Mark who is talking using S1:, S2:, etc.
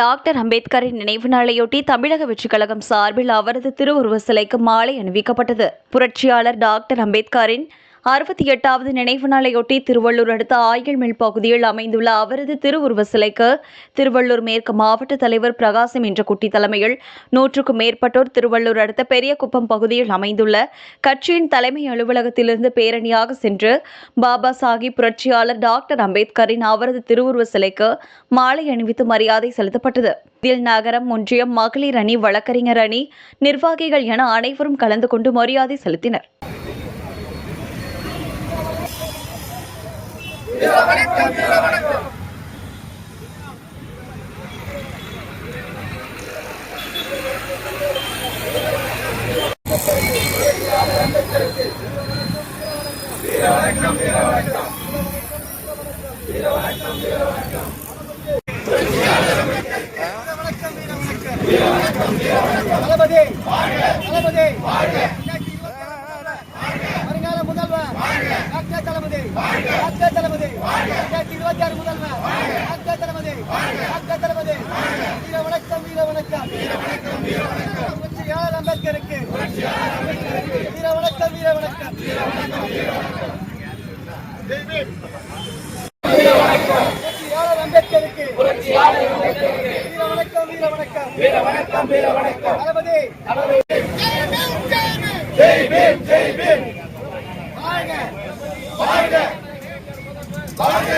S1: Doctor அம்பேத்கரின் நினைவு நாளையொட்டி தமிழக வெற்றிக் கழகம் சார்பில் அவரது திருவுருவ சிலைக்கு மாலை அணிவிக்கப்பட்டது. புரட்சியாளர் டாக்டர் அம்பேத்கரின் அறுபத்தி எட்டாவது நினைவு நாளையொட்டி திருவள்ளூர் அடுத்த ஆயில்மில் பகுதியில் அமைந்துள்ள அவரது திருவுருவ சிலைக்கு திருவள்ளூர் மேற்கு மாவட்ட தலைவர் பிரகாசம் என்ற குட்டி தலைமையில் நூற்றுக்கும் மேற்பட்டோர் திருவள்ளூர் அடுத்த பெரியகுப்பம் பகுதியில் அமைந்துள்ள கட்சியின் தலைமை அலுவலகத்திலிருந்து பேரணியாக சென்று பாபா சாஹிப் புரட்சியாளர் டாக்டர் அம்பேத்கரின் அவரது திருவுருவ சிலைக்கு மாலை அணிவித்து மரியாதை செலுத்தப்பட்டது. இதில் நகரம் ஒன்றியம் மகளிர் அணி வழக்கறிஞர் அணி நிர்வாகிகள் என அனைவரும் கலந்து கொண்டு மரியாதை செலுத்தினர்.
S2: தளபதி. தளபதி வருங்கால முதல்வர் டாக்டர் தளபதி டாக்டர் தளபதி ரெண்டாயிரத்தி இருபத்தி ஆறு முதல்வர் டாக்டர் தளபதி டாக்டர் தளபதி வீர வணக்கம் வீர வணக்கம் புரட்சியாளர் அம்பேத்கருக்கு வீர வணக்கம் வீர வணக்கம் புரட்சியாளர் அம்பேத்கருக்கு வீர வணக்கம் வீர வணக்கம் வீர வணக்கம் வீர வணக்கம் தளபதி ஜெய் பீம் ஜெய் பீம் வாழ்க வாழ்க வாழ்க